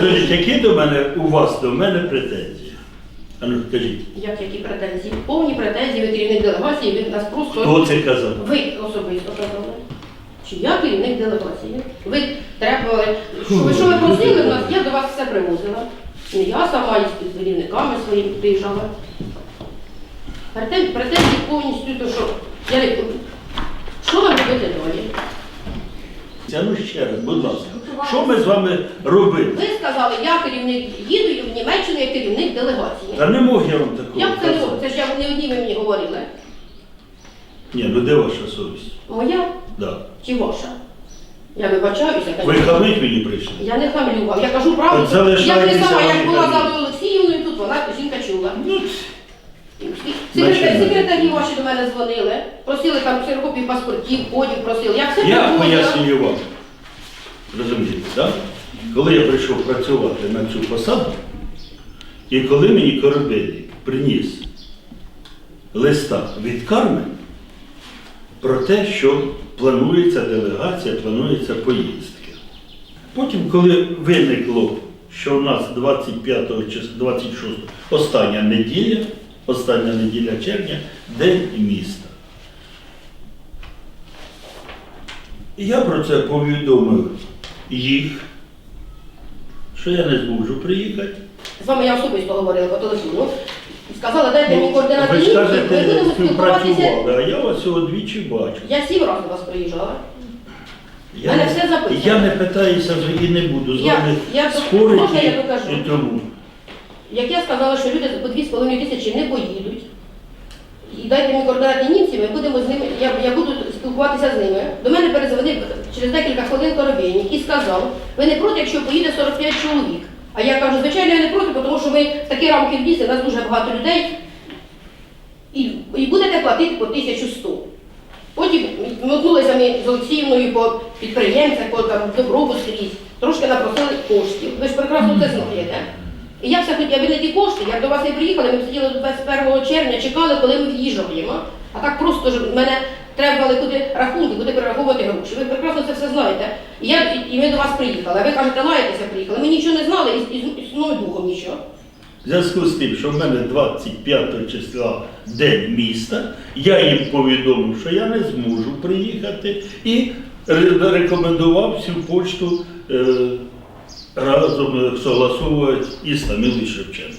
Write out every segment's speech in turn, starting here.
Грошей. які до мене у вас до мене претензії? А ну кажіть, Як які претензії? Повні претензії, ви керівник делегації, ви нас просто... хто це казав? Ви особисто казали. Чи я керівник делегації? Ви треба, що ви, що ви просили в нас, я до вас все привозила. Не я сама із керівниками своїми приїжджала. Претензії, претензії повністю, то що я що вам робити далі? Це ну ще раз, будь ласка. Що ми з вами робили? Ви сказали, я керівник їду в Німеччину, я керівник делегації. Та не мог я вам такого Як це не казати. це ж я не одні ви мені говорили. Ні, ну де ваша совість? Моя Да. чи ваша? Я вибачаюся, Ви звісно. хамить мені прийшли? Я не хамлю вам, я кажу правду. От Я не сама, як була за Олексіївною, тут вона жінка чула. Ну, Секретарі, Значить, секретарі ваші до мене дзвонили, просили там ксерокопії паспортів, кодів просили. Я все я привозила. пояснюю вам. Розумієте, так? Коли я прийшов працювати на цю посаду, і коли мені корабель приніс листа від Кармен про те, що планується делегація, планується поїздки. Потім, коли виникло, що у нас 25 числа, 26 остання неділя, остання неділя червня, День міста. Я про це повідомив їх, що я не зможу приїхати. З вами я особисто говорила по телефону. Сказала, дайте мені координати Ну, Ви ж ми кажете, будемо спілкуватися. співпрацювали, а я вас цього двічі бачу. Я сім разів до вас приїжджала. Я, мене не- все записано. я не питаюся вже і не буду з Я- вами я- спорити. можна я докажу? і тому. Як я сказала, що люди по 2,5 тисячі не поїдуть. І дайте мені координати німців, ми будемо з ними, я, я буду спілкуватися з ними. До мене перезвонив через декілька хвилин коробейник і сказав, ви не проти, якщо поїде 45 чоловік. А я кажу, звичайно, я не проти, тому що ми в такі рамки влізли, нас дуже багато людей, і, і будете платити по 1100. Потім мотнулися ми з Олексіївною по підприємцях, по там, добробут скрізь, трошки напросили коштів. Ви ж прекрасно це знаєте. І я все хотіла, ви не ті кошти, як до вас не приїхали, ми сиділи до 21 червня, чекали, коли ми в'їжджаємо. А так просто ж мене треба було куди рахунки, куди перераховувати гроші. Ви прекрасно це все знаєте. І, я, і ми до вас приїхали. А ви кажете, лаєтеся приїхали. Ми нічого не знали і, і, і з мною духом нічого. В зв'язку з тим, що в мене 25 числа день міста, я їм повідомив, що я не зможу приїхати і рекомендував цю почту е, разом е, согласовувати із Тамілою Шевченко.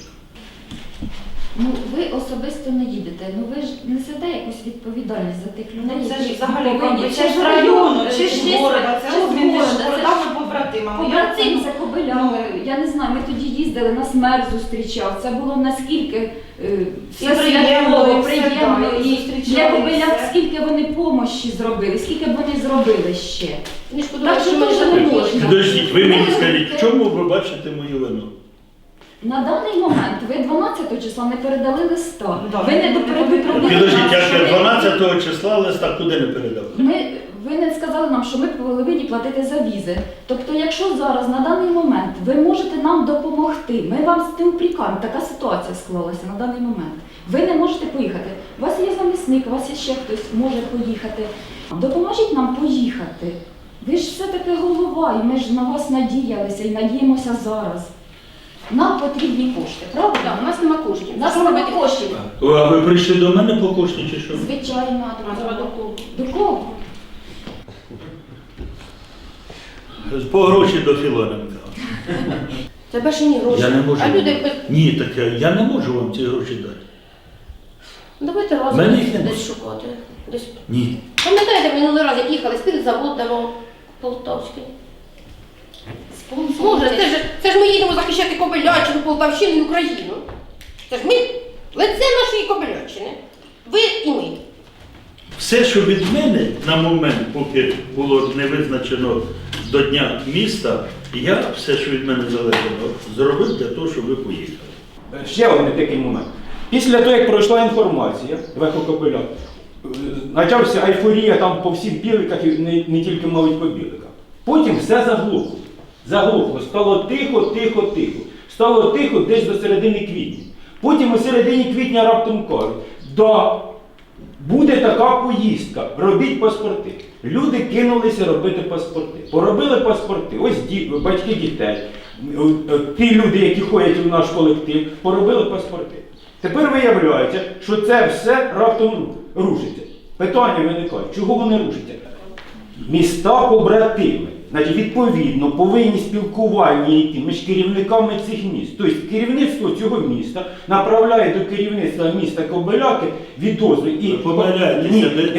Ну, ви особисто не їдете, ну ви ж несете якусь відповідальність за тих людей. Ну, це ж які взагалі повинні. це ж району, чи ж города, це чи з між города, це ж городами побратимами. Побратим за Кобилями. Я не знаю, ми тоді їздили, нас мер зустрічав. Це було наскільки е, все І приємно, святково, все, приємно. да, і І для і Кобиляк, все. скільки вони помощі зробили, скільки б вони зробили ще. Так що що ми не можна. Підождіть, ви мені скажіть, в чому ви бачите мою? На даний момент ви 12 числа не передали листа. Да, ви не ми допередили. Підождіть, як я 12 числа листа куди не передав? Ми, ви не сказали нам, що ми повинні платити за візи. Тобто, якщо зараз на даний момент ви можете нам допомогти, ми вам не упрікаємо, така ситуація склалася на даний момент. Ви не можете поїхати. У вас є замісник, у вас є ще хтось може поїхати. Допоможіть нам поїхати. Ви ж все-таки голова, і ми ж на вас надіялися і надіємося зараз. Нам потрібні кошти, правда? Так, у нас нема коштів. У нас Що немає робити? коштів. А ви прийшли до мене по кошти чи що? Звичайно, А, треба до кого? до кого? По гроші до Філоненка. Це бешені гроші. Я не можу. А люди Ні, так я, я не можу вам ці гроші дати. Давайте разом Мене десь, їх нема. десь шукати. Десь. Ні. Пам'ятаєте, минулий раз, як їхали, спиртзавод давав Полтавський. Може, це ж, це ж ми їдемо захищати Кобиляччину, Полтавщину і Україну. Це ж ми лице нашої Кобиляччини. Ви і ми. Все, що від мене на момент, поки було не визначено до Дня міста, я все, що від мене залежало, зробив для того, щоб ви поїхали. Ще один такий момент. Після того, як пройшла інформація в Екокопиля, почався айфорія там по всіх біликах і не, не тільки мабуть по біликах. Потім все заглухло. Заглухло. Стало тихо, тихо, тихо. Стало тихо десь до середини квітня. Потім у середині квітня раптом кажуть, да, буде така поїздка, робіть паспорти. Люди кинулися робити паспорти. Поробили паспорти. Ось ді- батьки дітей, е, е, ті люди, які ходять в наш колектив, поробили паспорти. Тепер виявляється, що це все раптом рушиться. Питання виникає, чого вони рушаться? Міста побратими. Значить, відповідно, повинні спілкування йти між керівниками цих міст. Тобто керівництво цього міста направляє до керівництва міста Кобиляки відозву і Ні, не ви-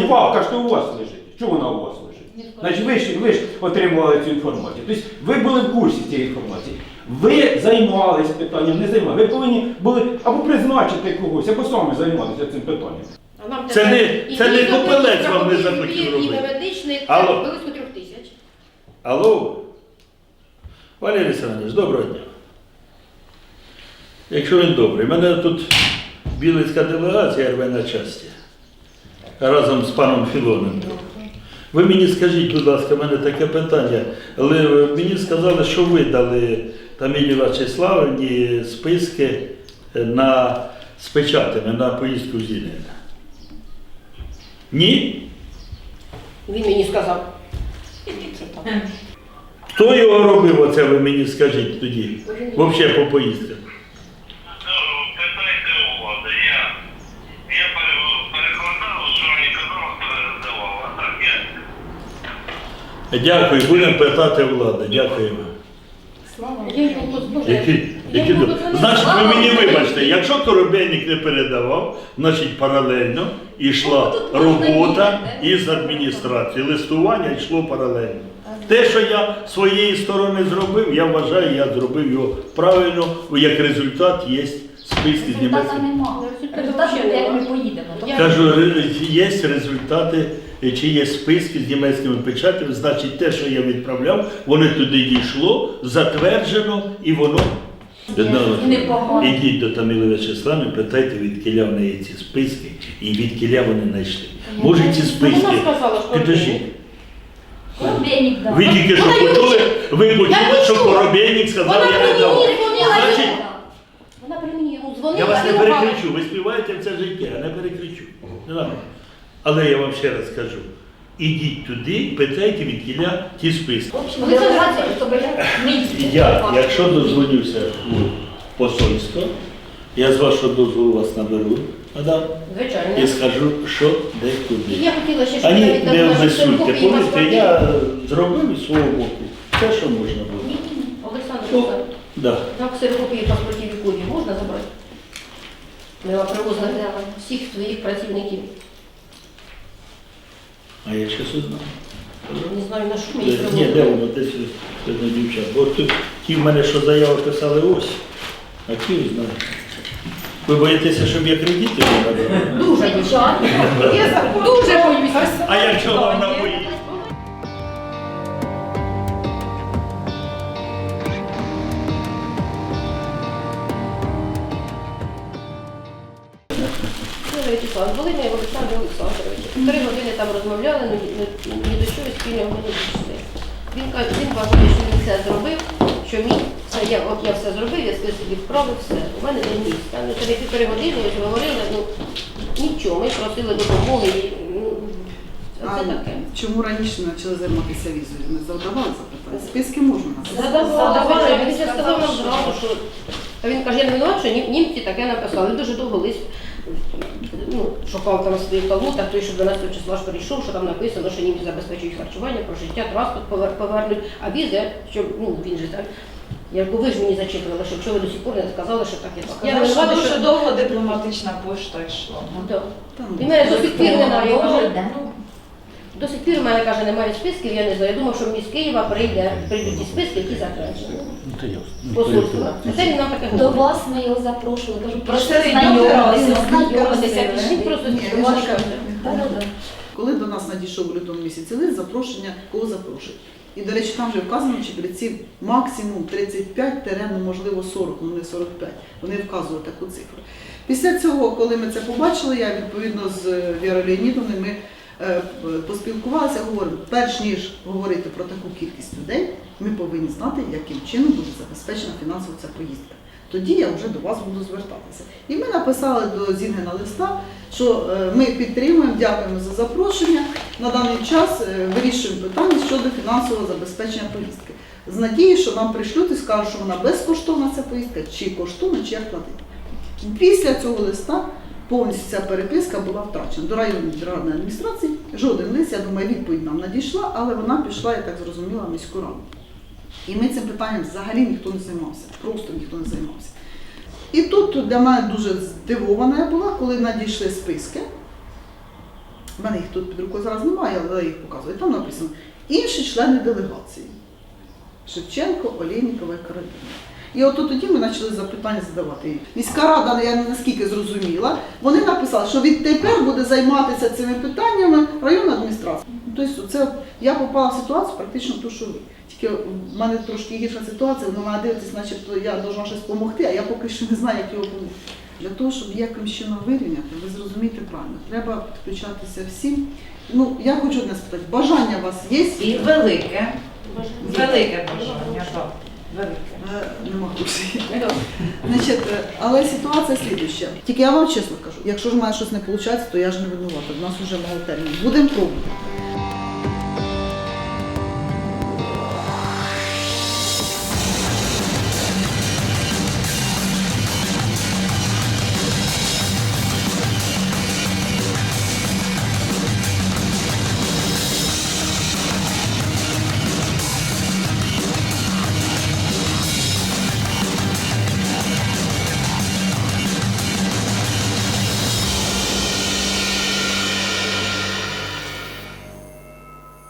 Ну, папка ж то у вас лежить. Чого вона у вас лежить? Значить, ви ж, ви ж отримували цю інформацію. Тобто ви були в курсі цієї інформації. Ви займалися питанням, не займалися. Ви повинні були або призначити когось, або самі займатися цим питанням. Нам Це не- це не Копилець вам не захотів робити. І медичний, це Алло. Алло, Валерій Олександрович, доброго дня. Якщо він добрий, У мене тут білицька делегація рве на часті разом з паном Філоненком. Ви мені скажіть, будь ласка, в мене таке питання. Але мені сказали, що ви дали Тамілі Вячеславівні списки на, з печатами на поїздку Зінин. Ні? Він мені сказав. Хто його робив, оце ви мені скажіть тоді? Взагалі по поїздках. Питайте у. Я, я перекладав, що мені казав, передавав. А так я. Дякую, будемо питати влади. Дякуємо. Я його. Які, значить, ви мені вибачте, якщо Коробейник не передавав, значить паралельно йшла робота із адміністрації. Листування йшло паралельно. Те, що я своєї сторони зробив, я вважаю, я зробив його правильно, як результат є списки з. Результату як ми поїдемо. Кажу, ре- є результати, е, чи є списки з німецькими печатями, значить те, що я відправляв, воно туди дійшло, затверджено і воно. І непогано. Ідіть до Таміли Вячеславни, питайте, від кіля в неї ці списки і від кіля вони знайшли. Може ці списки. Вона сказала, що Підождіть. Коробейник дав. Ви тільки що Вона почули, ви почули, що чула. Коробейник сказав, Вона я не мені давав. дзвонила. Значить, Вона при мені йому дзвонила. Я вас не перекричу, ви співаєте в це життя, я не перекричу. Не надо. Але я вам ще раз скажу. Ідіть туди, питайте від кіля ті списки. В общем, я Я, якщо дозвонюся у посольство, я з вашого дозволу вас наберу, мадам, Звичайно. і скажу, що де І куди. я хотіла ще, щоб Ані навіть не щоб повірте, я зробив із свого боку все, що можна було. Олександр, Ну, Олександр, да. там ксерокопії паспортів і кодів можна забрати? Ми вам привозили всіх своїх працівників. А я все знаю. Не знаю, на що ми їх Ні, де воно, десь видно дівчат. Бо тут ті в мене, що заяви писали ось, а ті знаєте. Ви боїтеся, щоб я кредити не набрав? Дуже закон. Дуже боюся. А якщо вам напоїть? Вячеслав, були ми Олександр Олександрович. Три години там розмовляли, ні, ні, ні до чого спільного ми не дійшли. Він каже, він вважає, що він все зробив, що мій, це я, от я все зробив, я список відправив, все. У мене не місця. Ну, це півтори години, ось говорили, ну нічого, ми просили допомоги. Ну, А це таке. чому раніше не почали займатися візою? Не задавали запитання? Списки можна. Задавали, він сказав нам зразу, що а він каже, я не винуват, що німці таке написали. Він дуже довго лист ну, вам там своїх калутах, той, що 12 числа ж прийшов, що там написано, що німці забезпечують харчування, про життя, транспорт повернуть, а візи, що ну він же так. Я кажу, ви ж мені зачитували, що чого ви до сих пор не сказали, що так і так. Я Сказали, що дуже довго дипломатична пошта йшла. І мене до сих пір немає. До сих пір у мене каже, немає списків, я не знаю. Я думав, що мені з Києва прийде, прийдуть ті списки, які затверджені. Посольство. Це він нам таке До говорить. вас ми його запрошували. Кажу, пішли. просто Да-да-да. Коли до нас надійшов у лютому місяці лист, запрошення, кого запрошують. І, до речі, там вже вказано, що бійців максимум 35, терен, ну, можливо 40, ну не 45. Вони вказують таку цифру. Після цього, коли ми це побачили, я відповідно з е, Вірою Леонідовною, ми поспілкувалися, говоримо, перш ніж говорити про таку кількість людей, ми повинні знати, яким чином буде забезпечена фінансово ця поїздка. тоді я вже до вас буду звертатися. І ми написали до Зінгена листа, що е, ми підтримуємо, дякуємо за запрошення. На даний час е, вирішуємо питання щодо фінансового забезпечення поїздки. З надією, що нам пришлють і скажуть, що вона безкоштовна ця поїздка, чи коштовна, чи як платити. Після цього листа повністю ця переписка була втрачена. До районної державної адміністрації жоден лист, я думаю, відповідь нам надійшла, але вона пішла, я так зрозуміла, міську раду. І ми цим питанням взагалі ніхто не займався, просто ніхто не займався. І тут для мене дуже здивована я була, коли надійшли списки. У мене їх тут під рукою зараз немає, але я їх показую. Там написано інші члени делегації. Шевченко, Олєнікова і Карабіна. І от тоді ми почали запитання задавати. Міська рада, я наскільки зрозуміла, вони написали, що відтепер буде займатися цими питаннями районна адміністрація. Тобто це я попала в ситуацію практично ту, що ви. Тільки в мене трошки гірша ситуація, вона мене дивитися, начебто я должна щось допомогти, а я поки що не знаю, як його допомогти. Для того, щоб якимось чином вирівняти, ви зрозумієте правильно, треба підключатися всім. Ну, я хочу одне спитати, бажання у вас є? І велике, велике бажання, так. можу Значить, е, але ситуація слідуща. Тільки я вам чесно кажу, якщо ж мене щось не виходить, то я ж не винувата. У нас вже мало термін. Будемо пробувати.